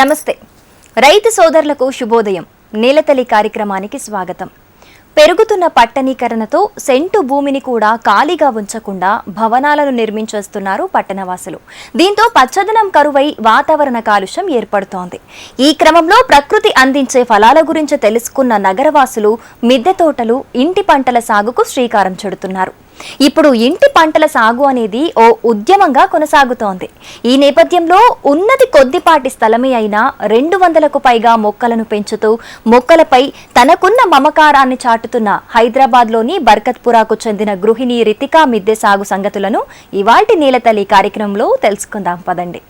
నమస్తే. రైతు సోదరులకు శుభోదయం. నీలతల్లి కార్యక్రమానికి స్వాగతం. పెరుగుతున్న పట్టణీకరణతో సెంటు భూమిని కూడా ఖాళీగా ఉంచకుండా భవనాలను నిర్మించేస్తున్నారు పట్టణవాసులు. దీంతో పచ్చదనం కరువై వాతావరణ కాలుష్యం ఏర్పడుతోంది. ఈ క్రమంలో ప్రకృతి అందించే ఫలాల గురించి తెలుసుకున్న నగరవాసులు మిద్దె తోటలు ఇంటి పంటల సాగుకు శ్రీకారం చుడుతున్నారు. ఇప్పుడు ఇంటి పంటల సాగు అనేది ఓ ఉద్యమంగా కొనసాగుతోంది. ఈ నేపథ్యంలో ఉన్నది కొద్దిపాటి స్థలమే అయినా రెండు వందలకు పైగా మొక్కలను పెంచుతూ మొక్కలపై తనకున్న మమకారాన్ని చాటుతున్న హైదరాబాద్లోని బర్కత్పురాకు చెందిన గృహిణి రితికా మిద్దె సాగు సంగతులను ఇవాటి నీలతల్లి కార్యక్రమంలో తెలుసుకుందాం. పదండి.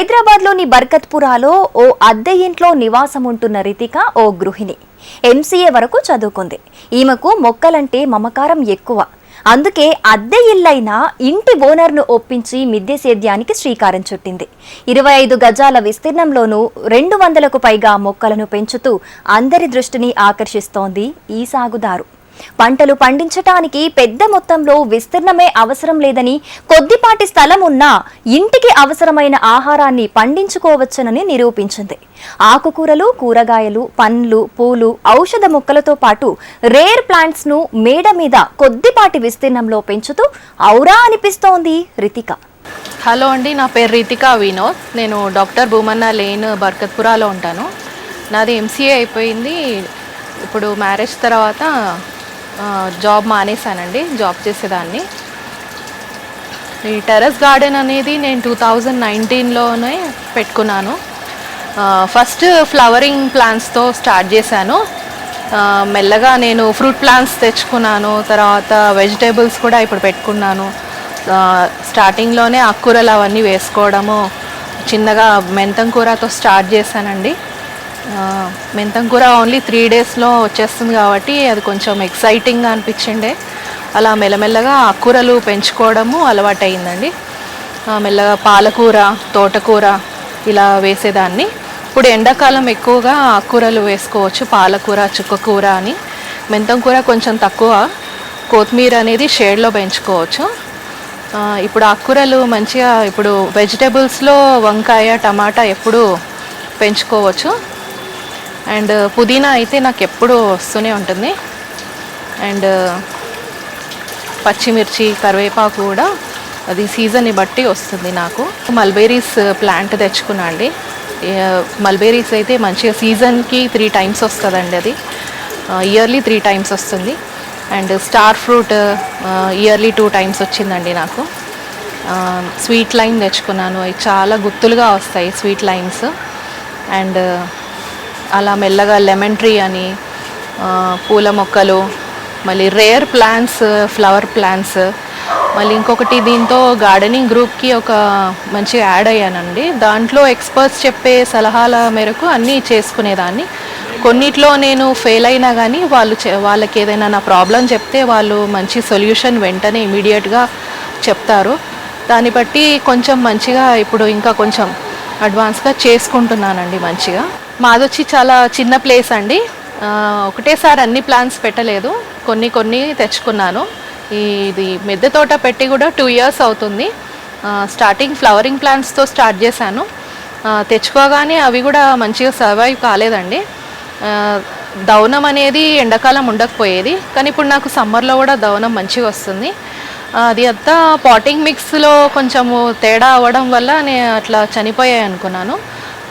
హైదరాబాద్లోని బర్కత్పురాలో ఓ అద్దె ఇంట్లో నివాసం ఉంటున్న రితిక ఓ గృహిణి. ఎంసీఏ వరకు చదువుకుంది. ఈమెకు మొక్కలంటే మమకారం ఎక్కువ. అందుకే అద్దె ఇల్లైన ఇంటి ఓనర్ను ఒప్పించి మిద్దె సేద్యానికి శ్రీకారం చుట్టింది. ఇరవై ఐదు గజాల విస్తీర్ణంలోనూ రెండు వందలకు పైగా మొక్కలను పెంచుతూ అందరి దృష్టిని ఆకర్షిస్తోంది ఈ సాగుదారు. పంటలు పండించటానికి పెద్ద మొత్తంలో విస్తీర్ణమే అవసరం లేదని కొద్దిపాటి స్థలం ఉన్నా ఇంటికి అవసరమైన ఆహారాన్ని పండించుకోవచ్చునని నిరూపించింది. ఆకుకూరలు కూరగాయలు పండ్లు పూలు ఔషధ మొక్కలతో పాటు రేర్ ప్లాంట్స్ను మేడ మీద కొద్దిపాటి విస్తీర్ణంలో పెంచుతూ ఔరా అనిపిస్తోంది రితిక. హలో అండి నా పేరు రితికా వినోద్. నేను డాక్టర్ భూమన్న లేన్ బర్కత్పురాలో ఉంటాను. నాది ఎంసీఏ అయిపోయింది. ఇప్పుడు మ్యారేజ్ తర్వాత జాబ్ మానేశానండి జాబ్ చేసేదాన్ని. ఈ టెర్రస్ గార్డెన్ అనేది నేను టూ థౌజండ్ నైన్టీన్లోనే పెట్టుకున్నాను. ఫస్ట్ ఫ్లవరింగ్ ప్లాంట్స్తో స్టార్ట్ చేశాను. మెల్లగా నేను ఫ్రూట్ ప్లాంట్స్ తెచ్చుకున్నాను తర్వాత వెజిటేబుల్స్ కూడా ఇప్పుడు పెట్టుకున్నాను. స్టార్టింగ్లోనే ఆకుకూరలు అవన్నీ వేసుకోవడము చిన్నగా మెంతం కూరతో స్టార్ట్ చేశానండి. మెంతం కూర ఓన్లీ త్రీ డేస్లో వచ్చేస్తుంది కాబట్టి అది కొంచెం ఎక్సైటింగ్గా అనిపించిండే. అలా మెల్లమెల్లగా ఆకుకూరలు పెంచుకోవడము అలవాటైందండి. మెల్లగా పాలకూర తోటకూర ఇలా వేసేదాన్ని. ఇప్పుడు ఎండాకాలం ఎక్కువగా ఆకుకూరలు వేసుకోవచ్చు పాలకూర చుక్కకూర అని. మెంతం కూర కొంచెం తక్కువ. కొత్తిమీర అనేది షేడ్లో పెంచుకోవచ్చు. ఇప్పుడు ఆకుకూరలు మంచిగా ఇప్పుడు వెజిటేబుల్స్లో వంకాయ టమాటా ఎప్పుడు పెంచుకోవచ్చు. అండ్ పుదీనా అయితే నాకు ఎప్పుడూ వస్తూనే ఉంటుంది. అండ్ పచ్చిమిర్చి కరివేపాకు కూడా అది సీజన్ని బట్టి వస్తుంది నాకు. మల్బెరీస్ ప్లాంట్ తెచ్చుకున్నా అండి. మల్బెరీస్ అయితే మంచిగా సీజన్కి త్రీ టైమ్స్ వస్తుందండి అది. ఇయర్లీ త్రీ టైమ్స్ వస్తుంది. And star fruit yearly two times వచ్చిందండి నాకు. స్వీట్ లైమ్ తెచ్చుకున్నాను. అవి చాలా గుత్తులుగా వస్తాయి స్వీట్ లైమ్స్ అండ్ అలా మెల్లగా లెమన్ ట్రీ అని పూల మొక్కలు మళ్ళీ రేర్ ప్లాంట్స్ ఫ్లవర్ ప్లాంట్స్ మళ్ళీ ఇంకొకటి దీంతో గార్డెనింగ్ గ్రూప్కి ఒక మంచిగా యాడ్ అయ్యానండి. దాంట్లో ఎక్స్పర్ట్స్ చెప్పే సలహాల మేరకు అన్నీ చేసుకునేదాన్ని. కొన్నిట్లో నేను ఫెయిల్ అయినా కానీ వాళ్ళు వాళ్ళకి ఏదైనా నా ప్రాబ్లం చెప్తే వాళ్ళు మంచి సొల్యూషన్ వెంటనే ఇమీడియట్గా చెప్తారు. దాన్ని బట్టి కొంచెం మంచిగా ఇప్పుడు ఇంకా కొంచెం అడ్వాన్స్గా చేసుకుంటున్నానండి మంచిగా. మాది వచ్చి చాలా చిన్న ప్లేస్ అండి. ఒకటేసారి అన్ని ప్లాన్స్ పెట్టలేదు. కొన్ని కొన్ని తెచ్చుకున్నాను. ఇది మిద్దె తోట పెట్టి కూడా టూ ఇయర్స్ అవుతుంది. స్టార్టింగ్ ఫ్లవరింగ్ ప్లాంట్స్తో స్టార్ట్ చేశాను. తెచ్చుకోగానే అవి కూడా మంచిగా సర్వైవ్ కాలేదండి. దవనం అనేది ఎండాకాలం ఉండకపోయేది. కానీ ఇప్పుడు నాకు సమ్మర్లో కూడా దవనం మంచిగా వస్తుంది. అది అంతా పాటింగ్ మిక్స్లో కొంచెము తేడా అవ్వడం వల్ల నేను అట్లా చనిపోయాయి అనుకున్నాను.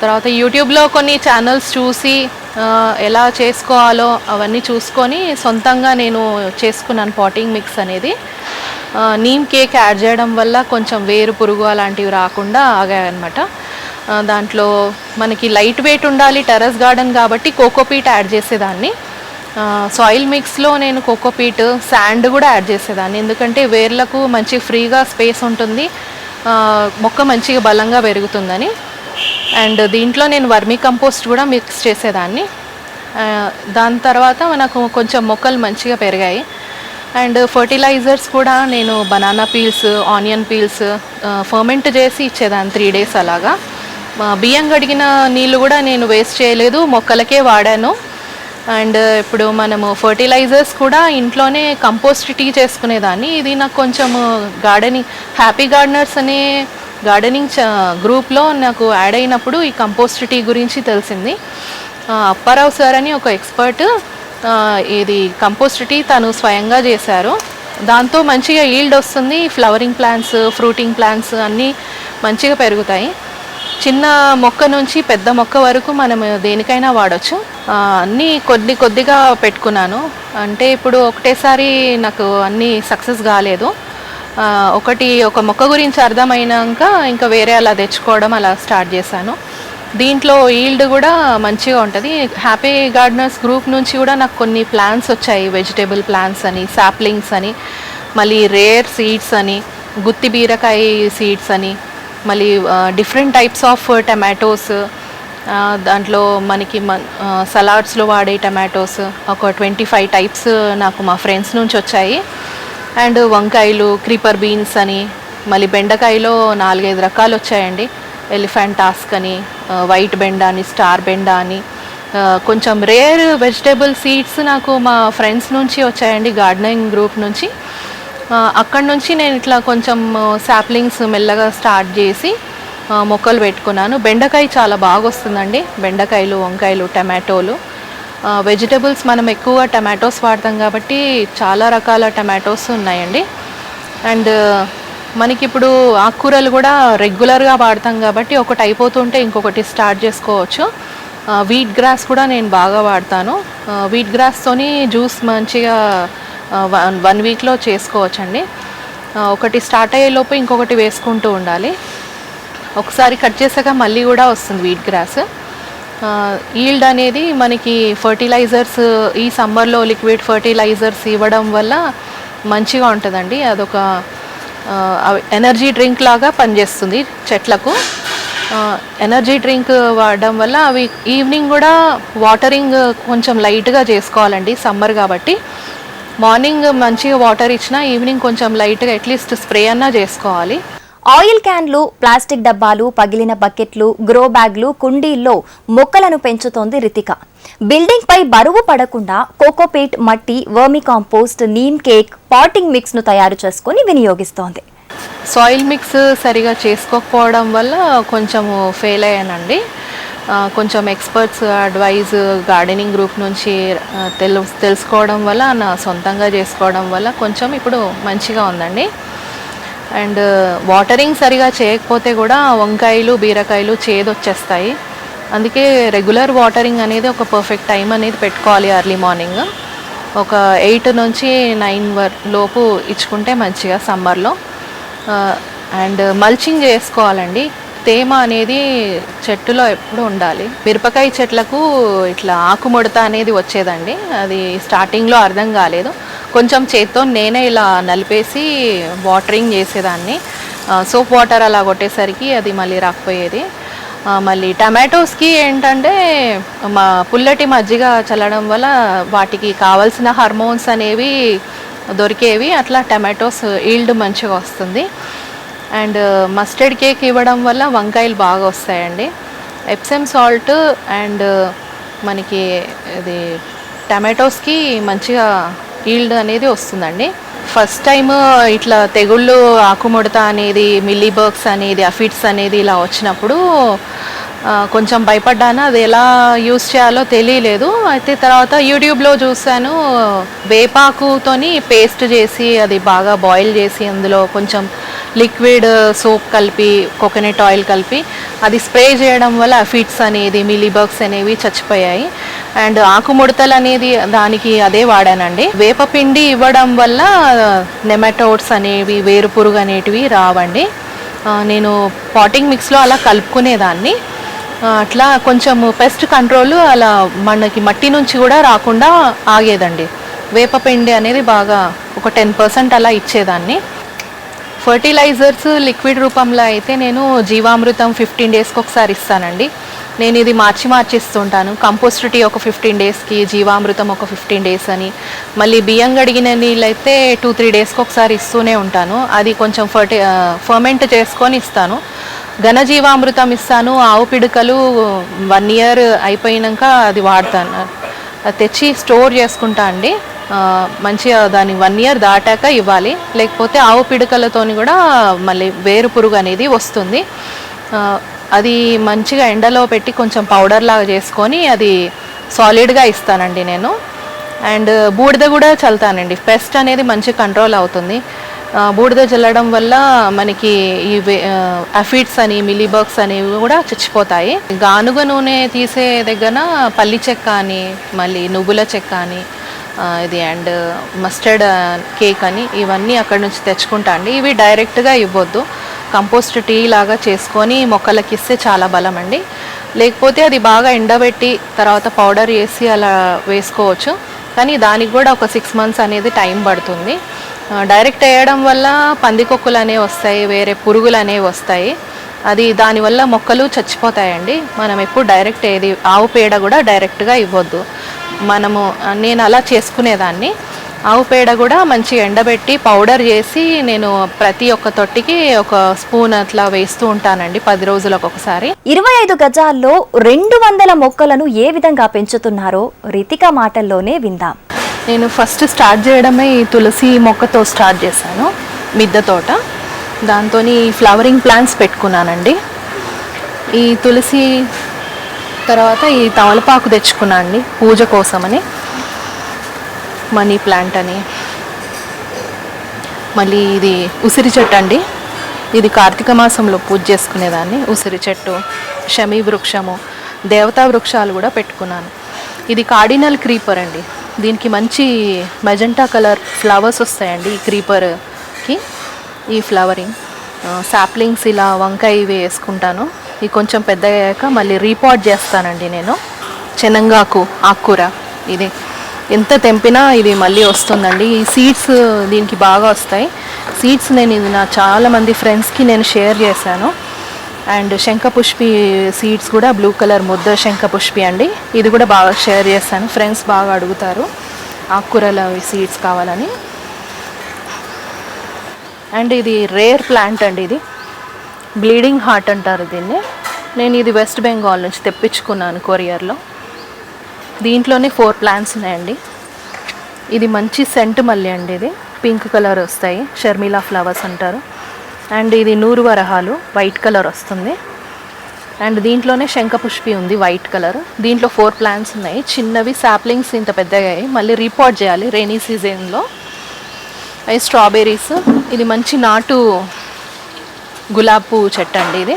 తర్వాత యూట్యూబ్లో కొన్ని ఛానల్స్ చూసి ఎలా చేసుకోవాలో అవన్నీ చూసుకొని సొంతంగా నేను చేసుకున్నాను పాటింగ్ మిక్స్ అనేది. నీమ్ కేక్ యాడ్ చేయడం వల్ల కొంచెం వేరు పురుగు అలాంటివి రాకుండా ఆగాయన్నమాట. దాంట్లో మనకి లైట్ వెయిట్ ఉండాలి టెర్రస్ గార్డెన్ కాబట్టి కోకోపీట్ యాడ్ చేసేదాన్ని. సాయిల్ మిక్స్లో నేను కోకోపీట్ శాండ్ కూడా యాడ్ చేసేదాన్ని. ఎందుకంటే వేర్లకు మంచి ఫ్రీగా స్పేస్ ఉంటుంది. మొక్క మంచిగా బలంగా పెరుగుతుందని. అండ్ దీంట్లో నేను వర్మీ కంపోస్ట్ కూడా మిక్స్ చేసేదాన్ని. దాని తర్వాత మనకు కొంచెం మొక్కలు మంచిగా పెరిగాయి. అండ్ ఫర్టిలైజర్స్ కూడా నేను banana peels onion peels ferment చేసి ఇచ్చేదాన్ని త్రీ డేస్ అలాగా. బియ్యం కడిగిన నీళ్ళు కూడా నేను వేస్ట్ చేయలేదు మొక్కలకే వాడాను. అండ్ ఇప్పుడు మనము ఫర్టిలైజర్స్ కూడా ఇంట్లోనే కంపోస్ట్ టీ చేసుకునేదాన్ని. ఇది నాకు కొంచెం గార్డెనింగ్ హ్యాపీ గార్డెనర్స్ అనే గార్డెనింగ్ గ్రూప్లో నాకు యాడ్ అయినప్పుడు ఈ కంపోస్ట్ టీ గురించి తెలిసింది. అప్పారావు సార్ అని ఒక ఎక్స్పర్ట్ ఇది కంపోస్ట్ టీ తను స్వయంగా చేశారు. దాంతో మంచిగా ఈల్డ్ వస్తుంది ఫ్లవరింగ్ ప్లాంట్స్ ఫ్రూటింగ్ ప్లాంట్స్ అన్నీ మంచిగా పెరుగుతాయి. చిన్న మొక్క నుంచి పెద్ద మొక్క వరకు మనం దేనికైనా వాడచ్చు. అన్నీ కొద్ది కొద్దిగా పెట్టుకున్నాను. అంటే ఇప్పుడు ఒకటేసారి నాకు అన్నీ సక్సెస్ కాలేదు. ఒకటి ఒక మొక్క గురించి అర్థమైనాక ఇంకా వేరే అలా తెచ్చుకోవడం అలా స్టార్ట్ చేశాను. దీంట్లో ఈల్డ్ కూడా మంచిగా ఉంటుంది. హ్యాపీ గార్డెనర్స్ గ్రూప్ నుంచి కూడా నాకు కొన్ని ప్లాన్స్ వచ్చాయి. వెజిటేబుల్ ప్లాన్స్ అని సాప్లింగ్స్ అని మళ్ళీ రేర్ సీడ్స్ అని గుత్తి బీరకాయ సీడ్స్ అని మళ్ళీ డిఫరెంట్ టైప్స్ ఆఫ్ టమాటోస్ దాంట్లో మనకి మన సలాడ్స్లో వాడే టమాటోస్ ఒక ట్వంటీ ఫైవ్ టైప్స్ నాకు మా ఫ్రెండ్స్ నుంచి వచ్చాయి. అండ్ వంకాయలు క్రీపర్ బీన్స్ అని మళ్ళీ బెండకాయలో నాలుగైదు రకాలు వచ్చాయండి. ఎలిఫెంట్ టాస్క్ అని వైట్ బెండ అని స్టార్ బెండ అని కొంచెం రేర్ వెజిటేబుల్ సీడ్స్ నాకు మా ఫ్రెండ్స్ నుంచి వచ్చాయండి గార్డెనింగ్ గ్రూప్ నుంచి. అక్కడ నుంచి నేను ఇట్లా కొంచెం సాప్లింగ్స్ మెల్లగా స్టార్ట్ చేసి మొక్కలు పెట్టుకున్నాను. బెండకాయ చాలా బాగా వస్తుందండి. బెండకాయలు వంకాయలు టమాటోలు. వెజిటబుల్స్ మనం ఎక్కువ టమాటోస్ వాడతాం కాబట్టి చాలా రకాల టమాటోస్ ఉన్నాయండి. అండ్ మనకి ఇప్పుడు ఆకుకూరలు కూడా రెగ్యులర్గా వాడతాం కాబట్టి ఒకటి అయిపోతుంటే ఇంకొకటి స్టార్ట్ చేసుకోవచ్చు. వీట్ గ్రాస్ కూడా నేను బాగా వాడతాను. వీట్ గ్రాస్తోని జ్యూస్ మంచిగా వన్ వన్ వీక్లో చేసుకోవచ్చండి. ఒకటి స్టార్ట్ అయ్యేలోపు ఇంకొకటి వేసుకుంటూ ఉండాలి. ఒకసారి కట్ చేసాక మళ్ళీ కూడా వస్తుంది వీట్ గ్రాస్ ఈల్డ్ అనేది మనకి ఫర్టిలైజర్స్ ఈ సమ్మర్లో లిక్విడ్ ఫర్టిలైజర్స్ ఇవ్వడం వల్ల మంచిగా ఉంటుందండి. అదొక ఎనర్జీ డ్రింక్ లాగా పనిచేస్తుంది చెట్లకు. ఎనర్జీ డ్రింక్ వాడడం వల్ల అవి ఈవినింగ్ కూడా వాటరింగ్ కొంచెం లైట్గా చేసుకోవాలండి సమ్మర్ కాబట్టి. మార్నింగ్ మంచిగా వాటర్ ఇచ్చినా ఈవినింగ్ కొంచెం లైట్గా అట్లీస్ట్ స్ప్రే అన్నా చేసుకోవాలి. ఆయిల్ క్యాన్లు ప్లాస్టిక్ డబ్బాలు పగిలిన బకెట్లు గ్రో బ్యాగ్లు కుండీల్లో మొక్కలను పెంచుతోంది రితిక. బిల్డింగ్ పై బరువు పడకుండా కోకోపీట్ మట్టి vermicompost neem cake potting మిక్స్ను తయారు చేసుకుని వినియోగిస్తోంది. సాయిల్ మిక్స్ సరిగా చేసుకోకపోవడం వల్ల కొంచెము ఫెయిల్ అయ్యానండి. కొంచెం ఎక్స్పర్ట్స్ అడ్వైజ్ గార్డెనింగ్ గ్రూప్ నుంచి తెలు తెలుసుకోవడం వల్ల నా సొంతంగా చేసుకోవడం వల్ల కొంచెం ఇప్పుడు మంచిగా ఉందండి. అండ్ వాటరింగ్ సరిగా చేయకపోతే కూడా వంకాయలు బీరకాయలు చేదొచ్చేస్తాయి. అందుకే రెగ్యులర్ వాటరింగ్ అనేది ఒక పర్ఫెక్ట్ టైం అనేది పెట్టుకోవాలి ఎర్లీ మార్నింగ్. ఒక ఎయిట్ నుంచి నైన్ వర్ లోపు ఇచ్చుకుంటే మంచిగా సమ్మర్లో. అండ్ మల్చింగ్ చేసుకోవాలండి. తేమ అనేది చెట్టులో ఎప్పుడు ఉండాలి. మిరపకాయ చెట్లకు ఇట్లా ఆకుముడత అనేది వచ్చేదండి. అది స్టార్టింగ్లో అర్థం కాలేదు. కొంచెం చేత్తో నేనే ఇలా నలిపేసి వాటరింగ్ చేసేదాన్ని. సోప్ వాటర్ అలా కొట్టేసరికి అది మళ్ళీ రాకపోయేది. మళ్ళీ టమాటోస్కి ఏంటంటే మా పుల్లటి మజ్జిగ చల్లడం వల్ల వాటికి కావాల్సిన హార్మోన్స్ అనేవి దొరికేవి. అట్లా టమాటోస్ ఈల్డ్ మంచిగా వస్తుంది. అండ్ మస్టర్డ్ కేక్ ఇవ్వడం వల్ల వంకాయలు బాగా వస్తాయండి. ఎప్సెమ్ సాల్ట్ అండ్ మనకి ఇది టమాటోస్కి మంచిగా ఈల్డ్ అనేది వస్తుందండి. ఫస్ట్ టైం ఇట్లా తెగుళ్ళు ఆకుముడత అనేది మిల్లీబర్గ్స్ అనేది అఫిడ్స్ అనేది ఇలా వచ్చినప్పుడు కొంచెం భయపడ్డాను అది ఎలా యూస్ చేయాలో తెలియలేదు. అయితే తర్వాత యూట్యూబ్లో చూశాను వేపాకుతోని పేస్ట్ చేసి అది బాగా బాయిల్ చేసి అందులో కొంచెం లిక్విడ్ uh, సోప్ కలిపి కోకోనట్ ఆయిల్ కలిపి అది స్ప్రే చేయడం వల్ల ఫిట్స్ అనేది మిలీబగ్స్ అనేవి చచ్చిపోయాయి. అండ్ ఆకుముడతలు అనేది దానికి అదే వాడానండి. వేపపిండి ఇవ్వడం వల్ల uh, నెమటోడ్స్ అనేవి వేరుపురుగు అనేటివి రావండి. Uh, నేను పాటింగ్ మిక్స్లో అలా కలుపుకునేదాన్ని. అట్లా కొంచెం పెస్ట్ కంట్రోల్ అలా మనకి మట్టి నుంచి కూడా రాకుండా ఆగేదండి. వేపపిండి అనేది బాగా ఒక టెన్ పర్సెంట్ అలా ఇచ్చేదాన్ని. ఫర్టిలైజర్స్ లిక్విడ్ రూపంలో అయితే నేను జీవామృతం ఫిఫ్టీన్ డేస్కి ఒకసారి ఇస్తానండి. నేను ఇది మార్చి మార్చి ఇస్తుంటాను. కంపోస్ట్ టీ ఒక ఫిఫ్టీన్ డేస్కి జీవామృతం ఒక ఫిఫ్టీన్ డేస్ అని. మళ్ళీ బియ్యం గడిగిన నీళ్ళు అయితే టూ త్రీ డేస్కి ఒకసారి ఇస్తూనే ఉంటాను. అది కొంచెం ఫర్టి ఫర్మెంట్ చేసుకొని ఇస్తాను. ఘనజీవామృతం ఇస్తాను. ఆవు పిడకలు వన్ ఇయర్ అయిపోయినాక అది వాడతాను. అది తెచ్చి స్టోర్ చేసుకుంటా అండి. మంచిగా దాని వన్ ఇయర్ దాటాక ఇవ్వాలి. లేకపోతే ఆవు పిడకలతోని కూడా మళ్ళీ వేరు పురుగు అనేది వస్తుంది. అది మంచిగా ఎండలో పెట్టి కొంచెం పౌడర్ లాగా చేసుకొని అది సాలిడ్గా ఇస్తానండి నేను. అండ్ బూడిద కూడా చల్లుతానండి. పెస్ట్ అనేది మంచి కంట్రోల్ అవుతుంది. బూడిద చల్లడం వల్ల మనకి ఈ అఫిడ్స్ అని మిలీబర్గ్స్ అనేవి కూడా చచ్చిపోతాయి. గానుగ నూనె తీసే దగ్గర పల్లి చెక్క అని మళ్ళీ నువ్వుల చెక్క అని ఇది అండ్ మస్టర్డ్ కేక్ అని ఇవన్నీ అక్కడ నుంచి తెచ్చుకుంటా అండి. ఇవి డైరెక్ట్గా ఇవ్వద్దు. కంపోస్ట్ టీ లాగా చేసుకొని మొక్కలకి ఇస్తే చాలా బలం అండి. లేకపోతే అది బాగా ఎండబెట్టి తర్వాత పౌడర్ వేసి అలా వేసుకోవచ్చు. కానీ దానికి కూడా ఒక సిక్స్ మంత్స్ అనేది టైం పడుతుంది. డైరెక్ట్ వేయడం వల్ల పందికొక్కులు అనేవి వస్తాయి వేరే పురుగులు అనేవి వస్తాయి. అది దానివల్ల మొక్కలు చచ్చిపోతాయండి. మనం ఎప్పుడు డైరెక్ట్ ఏది ఆవు పేడ కూడా డైరెక్ట్గా ఇవ్వద్దు. మనము నేను అలా చేసుకునేదాన్ని. ఆవు పేడ కూడా మంచి ఎండబెట్టి పౌడర్ చేసి నేను ప్రతి ఒక్క తొట్టికి ఒక స్పూన్ అట్లా వేస్తూ ఉంటానండి పది రోజులకు ఒకసారి. ఇరవై ఐదు గజాల్లో రెండు వందల మొక్కలను ఏ విధంగా పెంచుతున్నారో రితిక మాటల్లోనే విందాం. నేను ఫస్ట్ స్టార్ట్ చేయడమే ఈ తులసి మొక్కతో స్టార్ట్ చేశాను మిద్దె తోట. దాంతో ఫ్లవరింగ్ ప్లాంట్స్ పెట్టుకున్నానండి. ఈ తులసి తర్వాత ఈ తమలపాకు తెచ్చుకున్నా అండి పూజ కోసమని. మనీ ప్లాంట్ అని. మళ్ళీ ఇది ఉసిరి చెట్టు అండి. ఇది కార్తీక మాసంలో పూజ చేసుకునేదాన్ని. ఉసిరి చెట్టు శమీ వృక్షము దేవతా వృక్షాలు కూడా పెట్టుకున్నాను. ఇది కార్డినల్ క్రీపర్ అండి. దీనికి మంచి మెజెంటా కలర్ ఫ్లవర్స్ వస్తాయండి ఈ క్రీపర్కి ఈ ఫ్లవరింగ్ సాప్లింగ్స్ ఇలా వంకాయ ఇవి వేసుకుంటాను. ఇది కొంచెం పెద్ద అయ్యాక మళ్ళీ రీపాట్ చేస్తానండి నేను. చెనంగాకు ఆకుకూర. ఇది ఎంత తెంపినా ఇది మళ్ళీ వస్తుందండి. ఈ సీడ్స్ దీనికి బాగా వస్తాయి. సీడ్స్ నేను ఇది నా చాలా మంది ఫ్రెండ్స్కి నేను షేర్ చేశాను. అండ్ శంఖపుష్పి సీడ్స్ కూడా బ్లూ కలర్ ముద్ద శంఖపుష్పి అండి. ఇది కూడా బాగా షేర్ చేస్తాను ఫ్రెండ్స్ బాగా అడుగుతారు ఆకుకూరల సీడ్స్ కావాలని. అండ్ ఇది రేర్ ప్లాంట్ అండి ఇది. బ్లీడింగ్ హార్ట్ అంటారు దీన్ని. నేను ఇది వెస్ట్ బెంగాల్ నుంచి తెప్పించుకున్నాను కొరియర్లో. దీంట్లోనే ఫోర్ ప్లాంట్స్ ఉన్నాయండి. ఇది మంచి సెంట్ మళ్ళీ అండి ఇది. పింక్ కలర్ వస్తాయి. షర్మిలా ఫ్లవర్స్ అంటారు. అండ్ ఇది నూరు వరహాలు. వైట్ కలర్ వస్తుంది. అండ్ దీంట్లోనే శంఖపుష్పి ఉంది వైట్ కలర్. దీంట్లో ఫోర్ ప్లాంట్స్ ఉన్నాయి. చిన్నవి సాప్లింగ్స్ ఇంత పెద్దగా మళ్ళీ రీపోర్ట్ చేయాలి. రెయినీ సీజన్లో. అవి స్ట్రాబెర్రీస్. ఇది మంచి నాటు గులాబ్ పువ్వు చెట్టు అండి ఇది.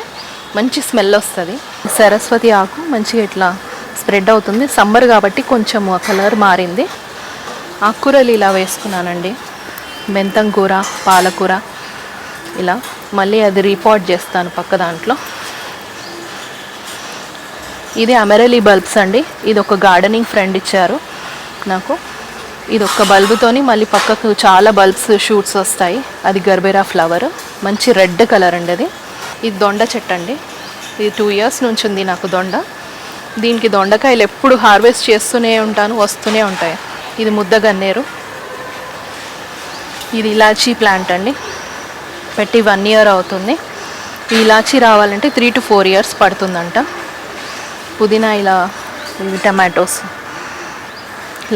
మంచి స్మెల్ వస్తుంది. సరస్వతి ఆకు మంచిగా ఇట్లా స్ప్రెడ్ అవుతుంది. సమ్మర్ కాబట్టి కొంచెం కలర్ మారింది. ఆకుకూరలు ఇలా వేసుకున్నానండి. మెంతం కూర పాలకూర ఇలా మళ్ళీ అది రీపాట్ చేస్తాను పక్క దాంట్లో. ఇది అమెరలీ బల్బ్స్ అండి. ఇది ఒక గార్డెనింగ్ ఫ్రెండ్ ఇచ్చారు నాకు. ఇది ఒక్క బల్బుతోని మళ్ళీ పక్కకు చాలా బల్బ్స్ షూట్స్ వస్తాయి. అది గర్బెరా ఫ్లవర్. మంచి రెడ్ కలర్ అండి అది. ఇది దొండ చెట్టు అండి. ఇది టూ ఇయర్స్ నుంచి ఉంది నాకు దొండ. దీనికి దొండకాయలు ఎప్పుడు హార్వెస్ట్ చేస్తూనే ఉంటాను వస్తూనే ఉంటాయి. ఇది ముద్ద గన్నేరు. ఇది ఇలాచీ ప్లాంట్ అండి. పెట్టి వన్ ఇయర్ అవుతుంది. ఈ ఇలాచీ రావాలంటే త్రీ టు ఫోర్ ఇయర్స్ పడుతుందంట. పుదీనా ఇలా ఇవి టమాటోస్.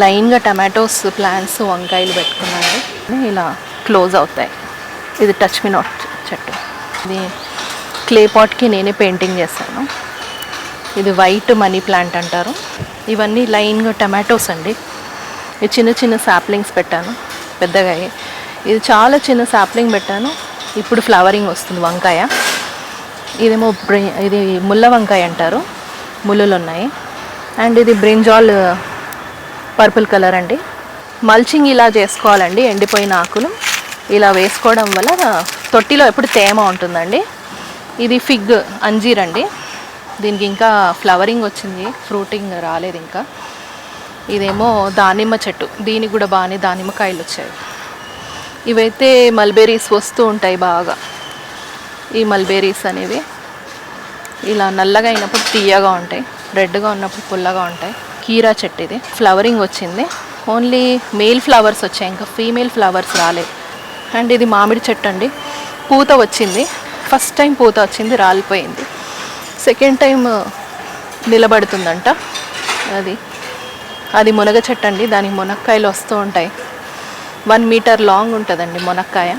లైన్గా టమాటోస్ ప్లాంట్స్ వంకాయలు పెట్టుకున్నాయి ఇలా క్లోజ్ అవుతాయి. ఇది టచ్ మీ నాట్ చెట్టు. ఇది క్లే పాట్కి నేనే పెయింటింగ్ చేశాను. ఇది వైట్ మనీ ప్లాంట్ అంటారు. ఇవన్నీ లైన్గా టమాటోస్ అండి. ఇది చిన్న చిన్న సాప్లింగ్స్ పెట్టాను పెద్దగా ఇది చాలా చిన్న సాప్లింగ్ పెట్టాను. ఇప్పుడు ఫ్లవరింగ్ వస్తుంది వంకాయ. ఇదేమో బ్రి- ఇది ముల్ల వంకాయ అంటారు. ముళ్ళులు ఉన్నాయి. అండ్ ఇది బ్రింజాల్ పర్పుల్ కలర్ అండి. మల్చింగ్ ఇలా చేసుకోవాలండి ఎండిపోయిన ఆకులు. ఇలా వేసుకోవడం వల్ల తొట్టిలో ఎప్పుడు తేమ ఉంటుందండి. ఇది ఫిగ్ అంజీర్ అండి. దీనికి ఇంకా ఫ్లవరింగ్ వచ్చింది. ఫ్రూటింగ్ రాలేదు ఇంకా. ఇదేమో దానిమ్మ చెట్టు. దీనికి కూడా బాగానే దానిమ్మకాయలు వచ్చాయి. ఇవైతే మల్బెరీస్ వస్తూ ఉంటాయి బాగా. ఈ మల్బెరీస్ అనేవి ఇలా నల్లగా అయినప్పుడు తీయగా ఉంటాయి. రెడ్గా ఉన్నప్పుడు పుల్లగా ఉంటాయి. కీరా చెట్టు ఇది. ఫ్లవరింగ్ వచ్చింది. ఓన్లీ మేల్ ఫ్లవర్స్ వచ్చాయి. ఇంకా ఫీమేల్ ఫ్లవర్స్ రాలేదు. అండ్ ఇది మామిడి చెట్టు అండి. పూత వచ్చింది. ఫస్ట్ టైం పూత వచ్చింది రాలిపోయింది. సెకండ్ టైం uh, నిలబడుతుందంట. అది అది మునగ చెట్టు అండి. దానికి మునక్కాయలు వస్తూ ఉంటాయి. వన్ మీటర్ లాంగ్ ఉంటుందండి మునక్కాయ.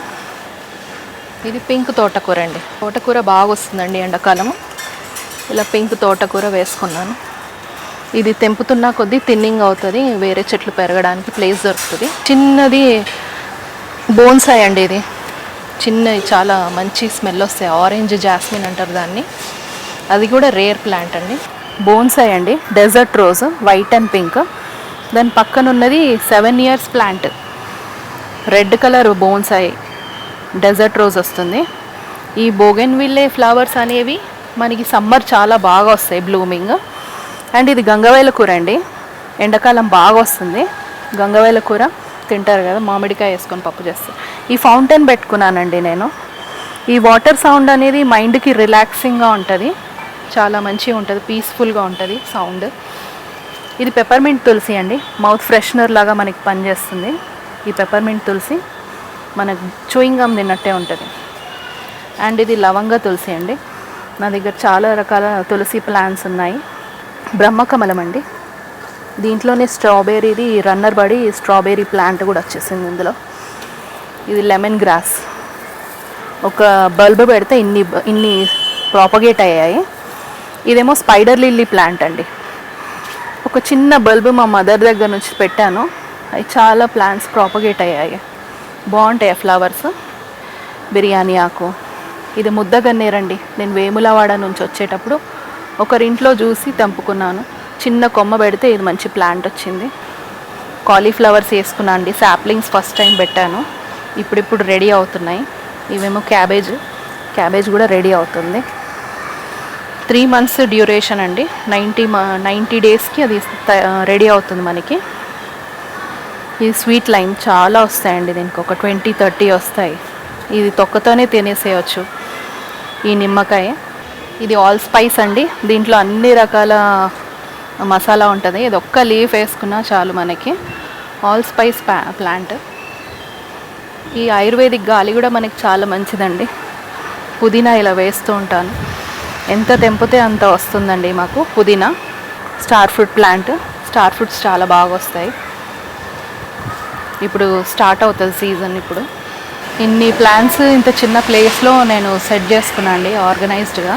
ఇది పింక్ తోటకూర అండి. తోటకూర బాగా వస్తుందండి ఎండాకాలము. ఇలా పింక్ తోటకూర వేసుకున్నాను. ఇది తెంపుతున్నా కొద్దీ థిన్నింగ్ అవుతుంది. వేరే చెట్లు పెరగడానికి ప్లేస్ దొరుకుతుంది. చిన్నది బోన్సాయ్ అండి ఇది. చిన్నవి చాలా మంచి స్మెల్ వస్తాయి. ఆరెంజ్ జాస్మిన్ అంటారు దాన్ని. అది కూడా రేర్ ప్లాంట్ అండి. బోన్సాయ్ అండి. Desert rose white and pink. దాని పక్కన ఉన్నది seven years plant. Red colour bonsai desert rose వస్తుంది. ఈ బోగెన్విల్లే ఫ్లవర్స్ అనేవి మనకి సమ్మర్ చాలా బాగా వస్తాయి బ్లూమింగ్. అండ్ ఇది గంగవేల కూర అండి. ఎండాకాలం బాగా వస్తుంది. గంగవేల కూర తింటారు కదా మామిడికాయ వేసుకొని పప్పు చేస్తారు ఈ ఫౌంటైన్ పెట్టుకున్నానండి నేను. ఈ వాటర్ సౌండ్ అనేది మైండ్కి రిలాక్సింగ్గా ఉంటుంది. చాలా మంచిగా ఉంటుంది పీస్ఫుల్గా ఉంటుంది సౌండ్. ఇది పెప్పర్మింట్ తులసి అండి. మౌత్ ఫ్రెషనర్ లాగా మనకి పనిచేస్తుంది. ఈ పెప్పర్మింట్ తులసి మనకు చూయింగ్ గమ్ తిన్నట్టే ఉంటుంది. అండ్ ఇది లవంగ తులసి అండి. నా దగ్గర చాలా రకాల తులసి ప్లాంట్స్ ఉన్నాయి. బ్రహ్మకమలం అండి. దీంట్లోనే స్ట్రాబెర్రీది రన్నర్ బడి స్ట్రాబెర్రీ ప్లాంట్ కూడా వచ్చేసింది ఇందులో. ఇది లెమన్ గ్రాస్. ఒక బల్బ్ పెడితే ఇన్ని ఇన్ని ప్రాపగేట్ అయ్యాయి. ఇదేమో స్పైడర్ లిల్లీ ప్లాంట్ అండి. ఒక చిన్న బల్బ్ మా మదర్ దగ్గర నుంచి పెట్టాను. అవి చాలా ప్లాంట్స్ ప్రాపగేట్ అయ్యాయి. బాగుంటాయి ఆ ఫ్లవర్స్. బిర్యానీ ఆకు. ఇది ముద్దగన్నేరండి. నేను వేములవాడ నుంచి వచ్చేటప్పుడు ఒకరింట్లో చూసి తెంపుకున్నాను. చిన్న కొమ్మ పెడితే ఇది మంచి ప్లాంట్ వచ్చింది. కాలీఫ్లవర్స్ వేసుకున్నా అండి. సాప్లింగ్స్ ఫస్ట్ టైం పెట్టాను. ఇప్పుడిప్పుడు రెడీ అవుతున్నాయి. ఇవేమో క్యాబేజ్ క్యాబేజ్ కూడా రెడీ అవుతుంది. త్రీ మంత్స్ డ్యూరేషన్ అండి. నైంటీ నైంటీ డేస్కి అది రెడీ అవుతుంది మనకి. ఇది స్వీట్ లైమ్ చాలా వస్తాయండి దీనికి. ఒక ట్వంటీ థర్టీ వస్తాయి. ఇది తొక్కతోనే తినేసేయచ్చు. ఈ నిమ్మకాయ. ఇది ఆల్ స్పైస్ అండి. దీంట్లో అన్ని రకాల మసాలా ఉంటుంది. ఇది ఒక్క లీఫ్ వేసుకున్నా చాలు మనకి. ఆల్ స్పైస్ ప్లాంట్ ఈ ఆయుర్వేదిక్ గాలి కూడా మనకి చాలా మంచిదండి. పుదీనా ఇలా వేస్తూ ఉంటాను. ఎంత తెంపితే అంత వస్తుందండి మాకు పుదీనా. Star fruit plant star fruits చాలా బాగా వస్తాయి. ఇప్పుడు స్టార్ట్ అవుతుంది సీజన్ ఇప్పుడు. ఇన్ని ప్లాంట్స్ ఇంత చిన్న ప్లేస్లో నేను సెట్ చేసుకున్నాను అండి ఆర్గనైజ్డ్గా